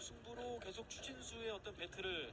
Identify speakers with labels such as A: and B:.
A: 승부로 계속 추진수의 어떤 배틀을.